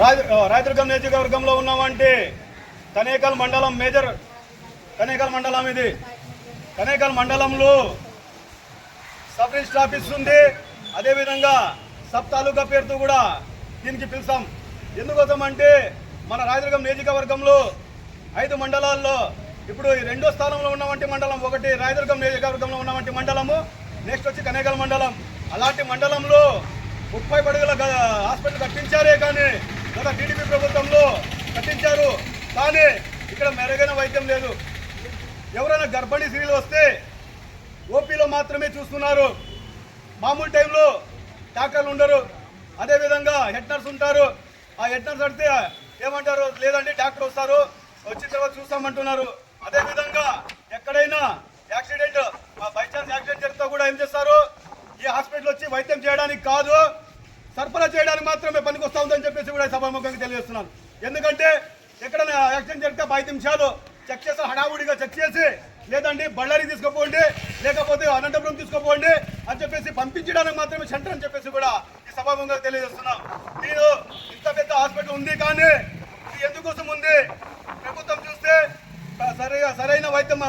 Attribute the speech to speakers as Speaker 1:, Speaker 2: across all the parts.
Speaker 1: రాయదుర్గం నియోజకవర్గంలో ఉన్నామంటే కనేకల్ మండలం మేజర్ కనేకల్ మండలం ఇది. కనేకల్ మండలంలో సబ్ రిజిస్టర్ ఆఫీస్ ఉంది. అదేవిధంగా సబ్ తాలూకా పేరుతో కూడా దీనికి పిలుస్తాం ఎందుకోసం అంటే మన రాయదుర్గం నియోజకవర్గంలో ఐదు మండలాల్లో ఇప్పుడు ఈ రెండో స్థానంలో ఉన్నవంటి మండలం ఒకటి రాయదుర్గం నియోజకవర్గంలో ఉన్నవంటి మండలము నెక్స్ట్ వచ్చి కనేకల్ మండలం. అలాంటి మండలంలో ముప్పై పడుగుల హాస్పిటల్ కట్టించారే కానీ గత టీడీపీ ప్రభుత్వంలో కట్టించారు. కానీ ఇక్కడ మెరుగైన వైద్యం లేదు. ఎవరైనా గర్భిణీ స్త్రీలు వస్తే ఓపీలో మాత్రమే చూస్తున్నారు. మామూలు టైంలో డాక్టర్లు ఉండరు. అదేవిధంగా హెడ్ నర్స్ ఉంటారు. ఆ హెడ్ నర్స్ అడితే ఏమంటారు? లేదండి డాక్టర్ వస్తారు. వచ్చిన తర్వాత చూస్తామంటున్నారు. అదేవిధంగా ఎక్కడైనా యాక్సిడెంట్ బై ఛాన్స్ యాక్సిడెంట్ జరిగితే కూడా ఏం చేస్తారు? ఈ హాస్పిటల్ వచ్చి వైద్యం చేయడానికి కాదు. సరఫరా చేయడానికి మాత్రమే పనికొస్తా ఉందని చెప్పేసి కూడా సభాముఖంగా తెలియజేస్తున్నాను. ఎందుకంటే ఎక్కడైనా యాక్సిడెంట్ జరిగితే ఒక నిమిషాలు చెక్ చేసి హడావుడిగా చెక్ చేసి లేదండి బళ్ళారి తీసుకుపోండి లేకపోతే అనంతపురం తీసుకుపోండి అని చెప్పేసి పంపించడానికి మాత్రమే సెంటర్ అని చెప్పేసి కూడా ఈ సభాముఖంగా తెలియజేస్తున్నాం మీరు ఇంత పెద్ద హాస్పిటల్ ఉంది కానీ ఇది ఎందుకోసం ఉంది? ప్రభుత్వం చూస్తే సరైన సరైన వైద్యం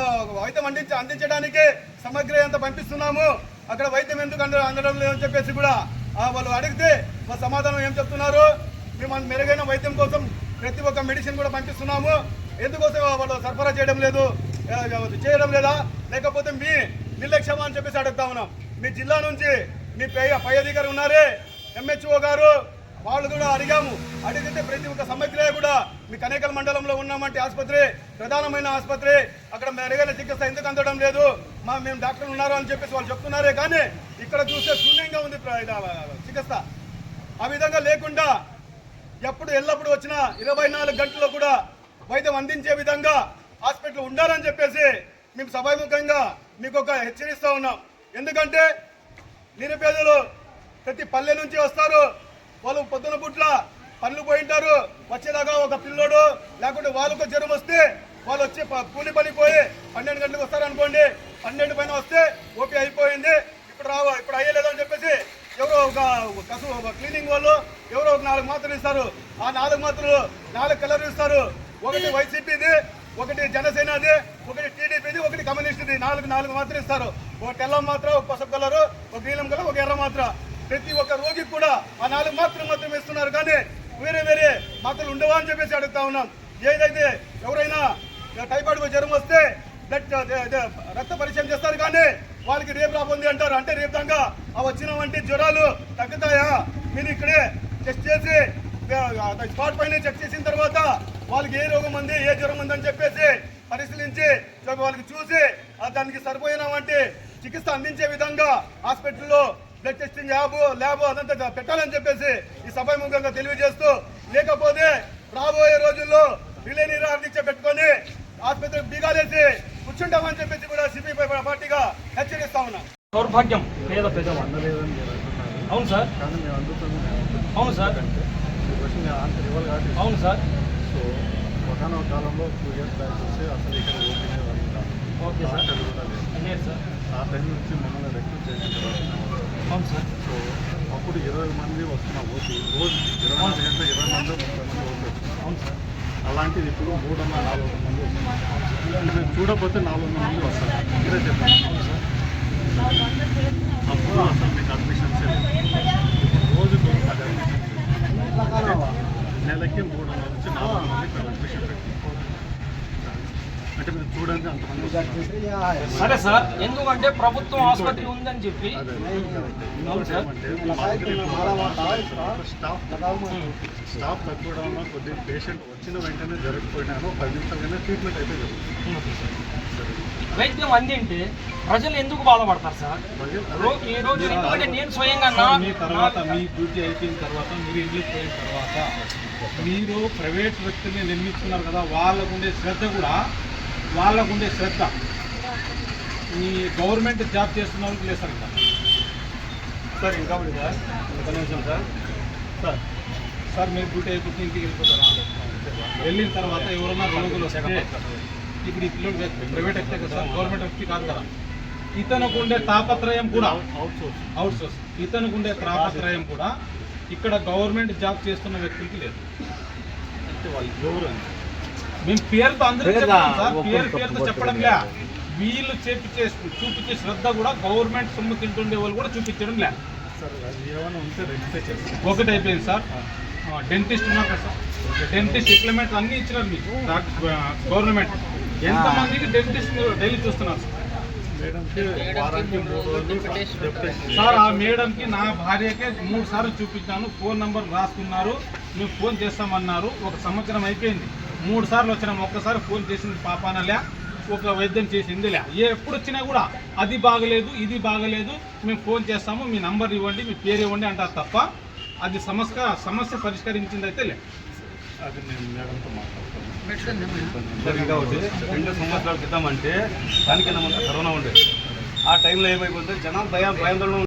Speaker 1: వైద్యం అందించ అందించడానికి సమగ్ర ఎంత పంపిస్తున్నాము. అక్కడ వైద్యం ఎందుకు అందడం లేదని చెప్పేసి కూడా వాళ్ళు అడిగితే మా సమాధానం ఏం చెప్తున్నారు? మేము మెరుగైన వైద్యం కోసం ప్రతి ఒక్క మెడిసిన్ కూడా పంపిస్తున్నాము. ఎందుకోసం వాళ్ళు సరఫరా చేయడం లేదు? చేయడం లేదా? లేకపోతే మీ నిర్లక్ష్యమా అని చెప్పేసి అడుగుతా ఉన్నాం. మీ జిల్లా నుంచి మీ పై పై అధికారి ఉన్నారే? ఎంహెచ్ఓ గారు వాళ్ళు కూడా అడిగాము. అడిగితే ప్రతి ఒక్క సమస్య కూడా మీ కనేకల్ మండలంలో ఉన్నామంటే ఆసుపత్రి ప్రధానమైన ఆసుపత్రి. అక్కడ మెరుగైన చికిత్స ఎందుకు అందడం లేదు? మా మేము డాక్టర్లు ఉన్నారు అని చెప్పేసి వాళ్ళు చెప్తున్నారే కానీ ఇక్కడ చూస్తే శూన్యంగా ఉంది ప్ర- చికిత్స. ఆ విధంగా లేకుండా ఎప్పుడు ఎల్లప్పుడు వచ్చిన ఇరవై నాలుగు గంటల్లో కూడా వైద్యం అందించే విధంగా హాస్పిటల్ ఉండాలని చెప్పేసి మేము సభాముఖంగా మీకు ఒక హెచ్చరిస్తూ ఉన్నాం. ఎందుకంటే నిరుపేదలు ప్రతి పల్లె నుంచి వస్తారు. వాళ్ళు పొద్దున పుట్ల పనులు పోయింటారు. వచ్చేదాకా ఒక పిల్లోడు లేకుంటే వాళ్ళకు జ్వరం వస్తే వాళ్ళు వచ్చి ప- కూలి పని పోయి పన్నెండు గంటలకు వస్తారు అనుకోండి పన్నెండు పైన వస్తే ఓపీ అయిపోయింది. ఇప్పుడు రావ ఇప్పుడు అయ్యలేదని చెప్పేసి ఎవరో ఒక కసు ఒక క్లీనింగ్ వాళ్ళు ఎవరో ఒక నాలుగు మాత్రలు ఇస్తారు. ఆ నాలుగు మాత్రలు నాలుగు కలర్ ఇస్తారు. ఒకటి వైసీపీది ఒకటి జనసేనది ఒకటి టీడీపీది ఒకటి కమ్యూనిస్ట్ది. నాలుగు నాలుగు మాత్రం ఇస్తారు. ఒక తెల్లం మాత్రం ఒక పసుపు కలరు ఒక నీలం కలర్ ఒక ఎర్ర మాత్ర. ప్రతి ఒక్క రోగికి కూడా ఆ నాలుగు మాత్రం మాత్రం ఇస్తున్నారు. కానీ వేరే వేరే మాత్రలు ఉండవా అని చెప్పేసి అడుగుతా ఉన్నాం. ఏదైతే ఎవరైనా టైఫాయిడ్ జ్వరం వస్తే బ్లడ్ రక్త పరిచయం చేస్తారు కానీ వాళ్ళకి రేపు రాబోంది అంటారు. అంటే రేపు దాకా ఆ వచ్చిన వంటి జ్వరాలు తగ్గుతాయా? మీరు ఇక్కడే టెస్ట్ చేసి స్పాట్ పైన చెక్ చేసిన తర్వాత వాళ్ళకి ఏ రోగం ఉంది ఏ జ్వరం ఉంది అని చెప్పేసి పరిశీలించి వాళ్ళకి చూసి దానికి సరిపోయిన వంటి చికిత్స అందించే విధంగా హాస్పిటల్లో బ్లడ్ టెస్టింగ్ ల్యాబ్ ల్యాబ్ అదంతా పెట్టాలని చెప్పేసి ఈ సభాముఖంగా తెలియజేస్తూ లేకపోతే రాబోయే రోజుల్లో రిలే నిరాదీక్ష పెట్టుకొని ఆసుపత్రికి బీగాలేసి కూర్చుంటామని చెప్పేసి కూడా సిపిఐ పార్టీగా హెచ్చరిస్తా ఉన్నాం.
Speaker 2: దౌర్భాగ్యం పేద
Speaker 3: అంటున్నారు
Speaker 2: అవును సార్. అవును సార్. అవును సార్.
Speaker 3: సో ఒకనొక కాలంలో టూ ఇయర్స్ బ్యాక్ వస్తే అసలు ఇక్కడ ఓపెన్
Speaker 2: ఓకే సార్.
Speaker 3: ఆ టైం నుంచి మమ్మల్ని రెక్రూట్ చేసిన తర్వాత.
Speaker 2: అవును సార్.
Speaker 3: సో అప్పుడు ఇరవై మంది వస్తున్న ఓటీ రోజు ఇరవై నాలుగు గంటలు ఇరవై మంది ముప్పై మంది ఓటీ వచ్చినారు
Speaker 2: అవును సార్.
Speaker 3: అలాంటిది ఇప్పుడు మూడు వందల నాలుగు వందల మంది చూడకపోతే నాలుగు వందల మంది వస్తారు. ఇక్కడే చెప్పాను అప్పుడు అసలు మీకు అడ్మిషన్స్ రోజుకు పది అడ్మిషన్స్ నెలకి మూడు వందల నుంచి నాలుగు వందల మంది ఇక్కడ అడ్మిషన్ పెట్టి అంటే మీరు చూడండి అంతమంది వస్తున్నారు.
Speaker 2: సరే సార్ ఎందుకంటే ప్రభుత్వం ఆసుపత్రి ఉందని చెప్పి
Speaker 3: స్టాఫ్ స్టాఫ్ తక్కువ వల్ల కొద్దిగా పేషెంట్ వచ్చిన వెంటనే జరిగిపోయినాను పది నిమిషాలైనా ట్రీట్మెంట్ అయితే జరుగుతుంది
Speaker 2: వైద్యం అందింటే ప్రజలు ఎందుకు బాధపడతారు సార్? ఈ రోజు ఎందుకంటే నేను స్వయంగా
Speaker 4: మీ తర్వాత మీ డ్యూటీ అయిపోయిన తర్వాత మీరు ఇంటికి పోయిన తర్వాత మీరు ప్రైవేట్ వ్యక్తుల్ని నిర్మించుకున్నారు కదా వాళ్ళకు ఉండే శ్రద్ధ కూడా వాళ్ళకు ఉండే శ్రద్ధ. మీ గవర్నమెంట్ జాబ్ చేస్తున్న వాళ్ళకి లేదు సార్ ఇంకా.
Speaker 1: సార్ ఇంకా ఒకటి సార్. ఒక నిమిషం సార్.
Speaker 4: సార్ సార్ మీరు డ్యూటీ అయిపోతే ఇంటికి వెళ్ళిపోతారా? వెళ్ళిన తర్వాత ఎవరన్నా రోగులు వస్తే ఇప్పుడు ఈ పిల్లలు ప్రైవేట్ వ్యక్తే కదా సార్ గవర్నమెంట్ వ్యక్తి కాదు కదా. ఇతనికి ఉండే తాపత్రయం కూడా
Speaker 3: అవుట్ సోర్స్
Speaker 4: అవుట్ సోర్స్ ఇతనికి ఉండే తాపత్రయం కూడా ఇక్కడ గవర్నమెంట్ జాబ్ చేస్తున్న వ్యక్తులకి లేదు.
Speaker 3: అంటే వాళ్ళు ఎవరు
Speaker 4: మేము పేరుతో అందరూ చెప్తాం సార్. పేరు పేరుతో చెప్పడం లే వీళ్ళు చేపించే చూపించే శ్రద్ధ కూడా గవర్నమెంట్ సొమ్ము తింటుండే వాళ్ళు కూడా చూపించడం లే ఒకటి అయిపోయింది సార్. డెంటిస్ట్ ఉన్నారు కదా సార్. డెంటిస్ట్ ఇంప్లిమెంట్ అన్ని ఇచ్చినారు మీకు గవర్నమెంట్. ఎంతమందికి డెంటిస్ట్ మీరు డైలీ చూస్తున్నారు సార్?
Speaker 3: మేడంకి వారానికి మూడు రోజులు డెప్యుటేషన్
Speaker 4: సార్ ఆ మేడంకి నా భార్యకే మూడు సార్లు చూపించాను. ఫోన్ నంబర్ రాసుకున్నారు. మేము ఫోన్ చేస్తామన్నారు. ఒక సంవత్సరం అయిపోయింది. మూడు సార్లు వచ్చినాం ఒక్కసారి ఫోన్ చేసింది పాపానలే ఒక వైద్యం చేసిందిలే. ఏ ఎప్పుడు వచ్చినా కూడా అది బాగలేదు ఇది బాగలేదు మేము ఫోన్ చేస్తాము మీ నంబర్ ఇవ్వండి మీ పేరు ఇవ్వండి అంటారు తప్ప అది సమస్య సమస్య పరిష్కరించింది అయితే లే
Speaker 3: అది నేను మేడంతో మాట్లాడతాను
Speaker 1: రెండు సంవత్సరాల క్రితం అంటే ముందు కరోనా ఉండేది. ఆ టైంలో ఏమైపోతుంది జనాలు భయం భయాందోళన